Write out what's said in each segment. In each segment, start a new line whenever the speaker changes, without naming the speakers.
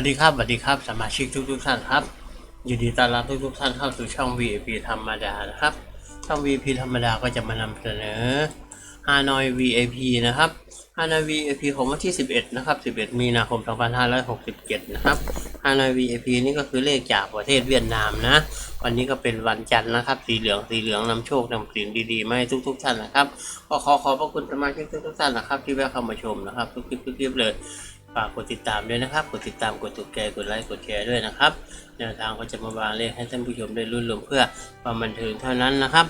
วัสดีครับสวัสดีครับ สมาชิกทุกทุกท่านครับยินดีต้อนรับทุกทุกท่านเข้าสู่ช่อง VIP ธรรมดานะครับ ช่อง VIP ธรรมดาก็จะมานำเสนอฮานอย VIP นะครับฮานอย VIP ของวันที่ 11 นะครับ 11 มีนาคม 2567 นะครับฮานอย VIP นี่ก็คือเลขจากประเทศเวียดนามนะ วันนี้ก็เป็นวันจันทร์นะครับ สีเหลือง สีเหลืองนำโชคนำสิ่งดีๆ มาให้ทุกๆท่านนะครับ ก็ขอขอบพระคุณสมาชิกทุกๆท่านนะครับ ที่แวะเข้ามาชมนะครับ ทุกคลิปทุกคลิปเลย ฝากกดติดตามด้วยนะครับ กดติดตาม กดถูกใจกดไลค์ กดแชร์ด้วยนะครับ แนวทางก็จะมาวางเลขให้ท่านผู้ชมได้รุ่นรวมเพื่อความบันเทิงเท่านั้นนะครับ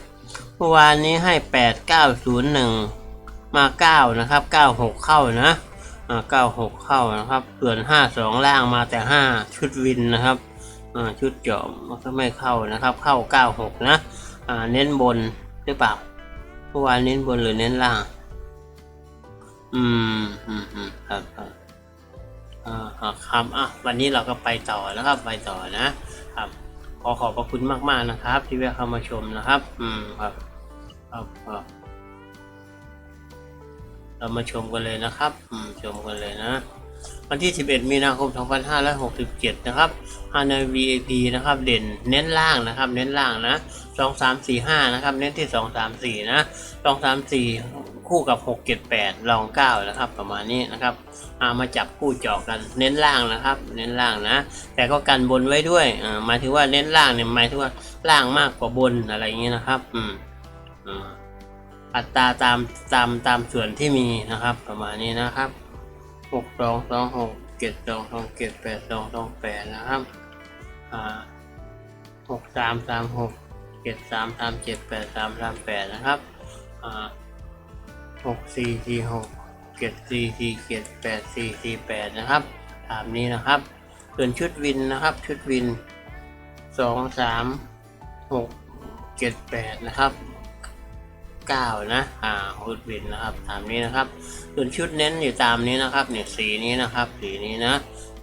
เมื่อวานนี้ให้ 8901 มา 9 นะครับ 96 เข้านะอ่า96 เข้านะครับส่วน52 ล่างมาแต่ 5 ชุดวินนะครับชุดจาะมันก็ไม่เข้านะครับ เข้า 96 นะเน้นบนหรือเปล่าเมื่อวานเน้นบนหรือเน้นล่าง อืมอืมอืมครับครับ่าครับอะวันนี้เราก็ไปต่อแล้วครับ ไปต่อนะครับ ขอขอบพระคุณมากๆนะครับ ที่แวะเข้ามาชมนะครับ อืมครับครับครับเรามาชมกันเลยนะครับ อืมชมกันเลยนะ วันที่ 11 มีนาคม 2567 นะครับฮานอย VIP นะครับ เด่นเน้นล่างนะครับ เน้นล่างนะ 2 3 4 5 นะครับ เน้นที่ 2 3 4 นะ 2 3 4 คู่กับ 6 7 8รอง 9 นะครับ ประมาณนี้นะครับอามาจับคู่เจาะกัน เน้นล่างนะครับ เน้นล่างนะ แต่ก็กันบนไว้ด้วยอ่าหมายถึงว่าเน้นล่างเนี่ยหมายถึงว่าล่างมากกว่าบนอะไรอย่างนี้นะครับ อืมอัตราตามตามตามส่วนที่มีนะครับ ประมาณนี้นะครับ หกสองสองหกเจ็ดสองสองเจ็ดแปดสองสองแปดนะครับอ่าหกสามสามหกเจ็ดสามสามเจ็ดแปดสามสามแปดนะครับอ่าหกสี่สี่หกเจ็ดสี่สี่เจ็ดแปดสี่สี่แปดนะครับตามนี้นะครับส่วนชุดวินนะครับชุดวินสองสามหกเจ็ดแปดนะครับ เก้านะ อ่าชุดวินนะครับ ตามนี้นะครับ ส่วนชุดเน้นอยู่ตามนี้นะครับ เนี่ยสีนี้นะครับ สีนี้นะ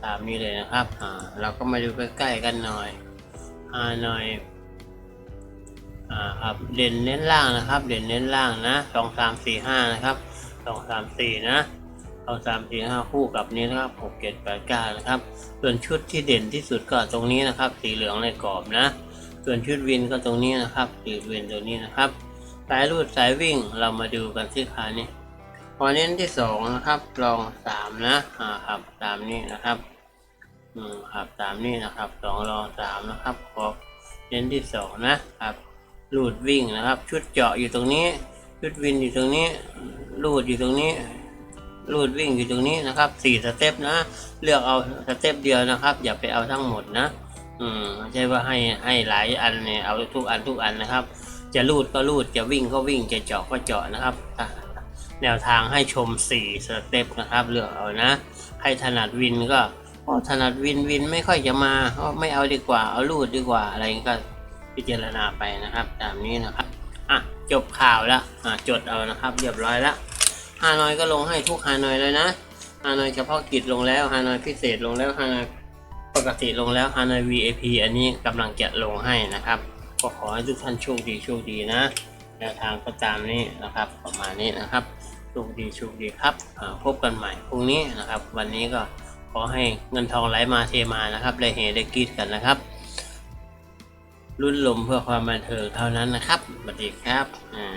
ตามนี้เลยนะครับ อ่า เราก็มาดูใกล้ๆกันหน่อย อ่า หน่อย อ่า ครับ เด่นเน้นล่างนะครับ เด่นเน้นล่างนะสองสามสี่ห้านะครับสองสามสี่นะสองสามสี่ห้าคู่กับนี้นะครับหกเจ็ดแปดเก้านะครับ ส่วนชุดที่เด่นที่สุดก็ตรงนี้นะครับ สีเหลืองในกรอบนะ ส่วนชุดวินก็ตรงนี้นะครับสีวินตรงนี้นะครับ สายรูดสายวิ่งเรามาดูกันที่ขานี่พอเน้นที่สองนะครับลองสามนะอ่าครับตามนี้นะครับอืมครับตามนี้นะครับสองรองสามนะครับพอเน้นที่สองนะครับรูดวิ่งนะครับ ชุดเจาะอยู่ตรงนี้ ชุดวินอยู่ตรงนี้ รูดอยู่ตรงนี้ รูดวิ่งอยู่ตรงนี้นะครับสี่สเต็ปนะ เลือกเอาสเต็ปเดียวนะครับ อย่าไปเอาทั้งหมดนะ อืมไม่ใช่ว่าให้ให้หลายอันเนี่ยเอาทุกอันทุกอันนะครับ จะรูดก็รูดจะวิ่งก็วิ่งจะเจาะก็เจาะนะครับแนวทางให้ชมสี่สเต็ปนะครับเลือกเอานะใครถนัดวินก็ถนัดวินวินไม่ค่อยจะมาก็ไม่เอาดีกว่าเอารูดดีกว่าอะไรอย่างนี้ก็พิจารณาไปนะครับ ตามนี้นะครับอะจบข่าวแล้วอะจดเอานะครับเรียบร้อยแล้วฮานอยก็ลงให้ทุกฮานอยเลยนะฮานอยเฉพาะกิจลงแล้วฮานอยพิเศษลงแล้วฮานอยปกติลงแล้วฮานอย VIP อันนี้กำลังจะลงให้นะครับ ก็ขอให้ทุกท่านโชคดีโชคดีนะแนวทางก็ตามนี้นะครับประมาณนี้นะครับโชคดีโชคดีครับพบกันใหม่พรุ่งนี้นะครับ วันนี้ก็ขอให้เงินทองไหลมาเทมานะครับได้เฮได้กีดกันนะครับรุ่นลมเพื่อความบันเทิงเท่านั้นนะครับสวัสดีครับอ่า